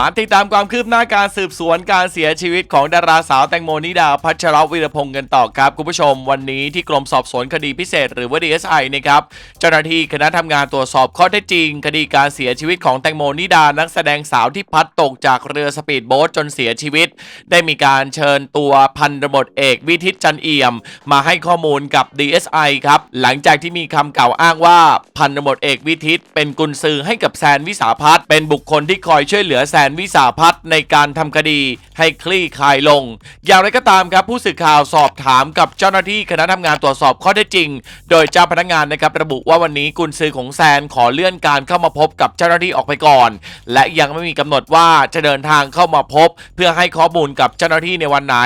มาติดตามความคืบหน้าการสืบสวนการเสียชีวิตของดาราสาวแตงโมนิดา พัชรวีรพงศ์กันต่อครับ คุณผู้ชมวันนี้ที่กรมสอบสวนคดีพิเศษหรือว่า DSI นะครับเจ้าหน้าที่คณะทำงานตรวจสอบข้อเท็จจริง คดีการเสียชีวิตของแตงโมนิดานักแสดงสาวที่พัดตกจากเรือสปีดโบ๊ทจนเสียชีวิต ได้มีการเชิญตัวพันตำรวจเอกวิทิตจันเอี่ยม มาให้ข้อมูลกับ DSI ครับหลังจากที่มีคำกล่าวอ้างว่าพันตำรวจเอกวิทิตเป็นกุญซือให้กับแซนวิสาพัฒน์เป็นบุคคลที่คอยช่วยเหลือแซนวิสาพัฒน์ในการทำคดีให้คลี่คลายลง อย่างไรก็ตามครับผู้สื่อข่าวสอบถามกับเจ้าหน้าที่คณะทำงานตรวจสอบข้อเท็จจริง โดยเจ้าพนักงานนะครับระบุว่าวันนี้กุญซือของแซนขอเลื่อนการเข้ามาพบกับเจ้าหน้าที่ออกไปก่อน และยังไม่มีกำหนดว่าจะเดินทางเข้ามาพบ เพื่อให้ข้อมูลกับเจ้าหน้าที่ในวันไหน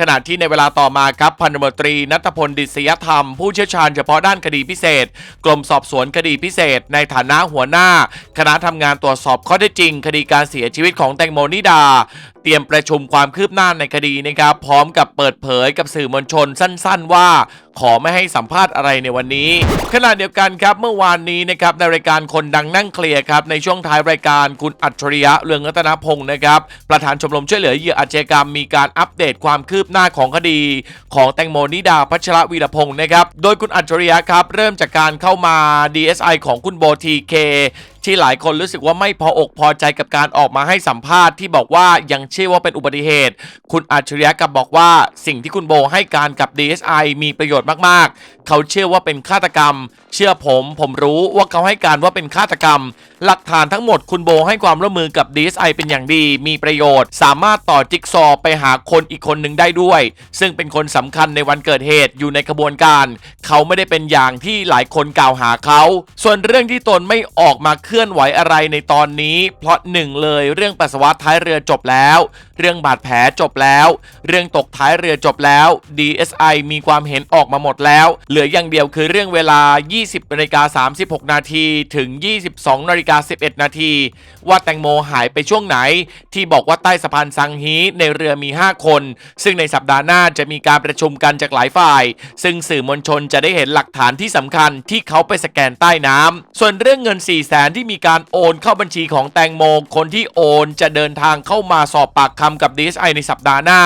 ขณะที่ในเวลาต่อมาครับพันตำรวจตรีนัทพลดิษยธรรม ผู้เชี่ยวชาญเฉพาะด้านคดีพิเศษ กรมสอบสวนคดีพิเศษ ในฐานะหัวหน้า คณะทำงานตรวจสอบข้อเท็จจริง คดีการเสียชีวิตวิตของแตงโมนิดา เตรียมประชุมความคืบหน้าในคดีนะครับ พร้อมกับเปิดเผยกับสื่อมวลชนสั้น ๆ ว่า ขอไม่ให้สัมภาษณ์อะไรในวันนี้ ขณะเดียวกันครับเมื่อวานนี้นะครับในรายการคนดังนั่งเคลียร์ครับในช่วงท้ายรายการคุณอัจฉริยะเรืองรัตนพงศ์นะครับประธานชมรมช่วยเหลือเหยื่ออาชญากรรมมีการอัปเดตความคืบหน้าของคดี ของแตงโมนิดาพัชรวีรพงศ์นะครับโดยคุณอัจฉริยะครับเริ่มจากการเข้ามา DSI ของคุณโบทีเคที่หลายคนรู้สึกว่าไม่พออกพอใจกับการออกมาให้สัมภาษณ์ที่บอกว่ายังชื่อว่าเป็นอุบัติเหตุ คุณอัจฉริยะกลับบอกว่าสิ่งที่คุณโบให้การกับ DSI มีประโยชน์มากๆ เขาเชื่อว่าเป็นฆาตกรรม เชื่อผม ผมรู้ว่าเขาให้การว่าเป็นฆาตกรรม หลักฐานทั้งหมดคุณโบให้ความร่วมมือกับ DSI เป็นอย่างดี มีประโยชน์ สามารถต่อจิ๊กซอไปหาคนอีกคนหนึ่งได้ด้วย ซึ่งเป็นคนสำคัญในวันเกิดเหตุอยู่ในกระบวนการ เขาไม่ได้เป็นอย่างที่หลายคนกล่าวหาเขา ส่วนเรื่องที่ตนไม่ออกมาเคลื่อนไหวอะไรในตอนนี้ เพราะหนึ่งเลยเรื่องปัสสาวะท้ายเรือจบแล้ว out เรื่องบาดแผลจบแล้ว เรื่องตกท้ายเรือจบแล้ว DSI มีความเห็นออกมาหมดแล้ว เหลืออย่างเดียวคือเรื่องเวลา 20นาฬิกา36 นาทีถึง 22นาฬิกา11 นาทีว่าแตงโมหายไปช่วงไหน ที่บอกว่าใต้สะพานสังฮีในเรือมี 5 คน ซึ่งในสัปดาห์หน้าจะมีการประชุมกันจากหลายฝ่าย ซึ่งสื่อมวลชนจะได้เห็นหลักฐานที่สำคัญที่เขาไปสแกนใต้น้ำส่วนเรื่องเงิน4 0 0แสนที่มีการโอนเข้าบัญชีของแตงโมคนที่โอนจะเดินทางเข้ามาสอบปากคำกับ DSI ในสัปดาห์หน้า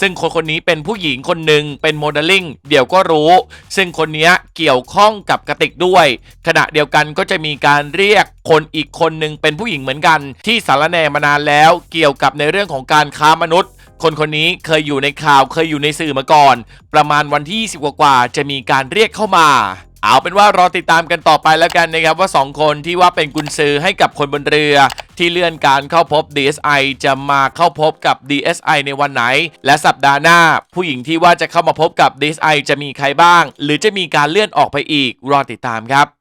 ซึ่งคนคนนี้เป็นผู้หญิงคนหนึ่งเป็นโมเดลลิ่งเดี๋ยวก็รู้ ซึ่งคนนี้เกี่ยวข้องกับกระติกด้วย ขณะเดียวกันก็จะมีการเรียกคนอีกคนหนึ่งเป็นผู้หญิงเหมือนกัน ที่สารแนมานานแล้วเกี่ยวกับในเรื่องของการค้ามนุษย์คนคนนี้เคยอยู่ในข่าวเคยอยู่ในสื่อมาก่อน ประมาณวันที่ 20 กว่าจะมีการเรียกเข้ามา เอาเป็นว่ารอติดตามกันต่อไปแล้วกันนะครับว่า 2 คนที่ว่าเป็นกุญซือให้กับคนบนเรือ ที่เลื่อนการเข้าพบ DSI จะมาเข้าพบกับ DSI ในวันไหน และสัปดาห์หน้า ผู้หญิงที่ว่าจะเข้ามาพบกับ DSI จะมีใครบ้าง หรือจะมีการเลื่อนออกไปอีกรอติดตามครับ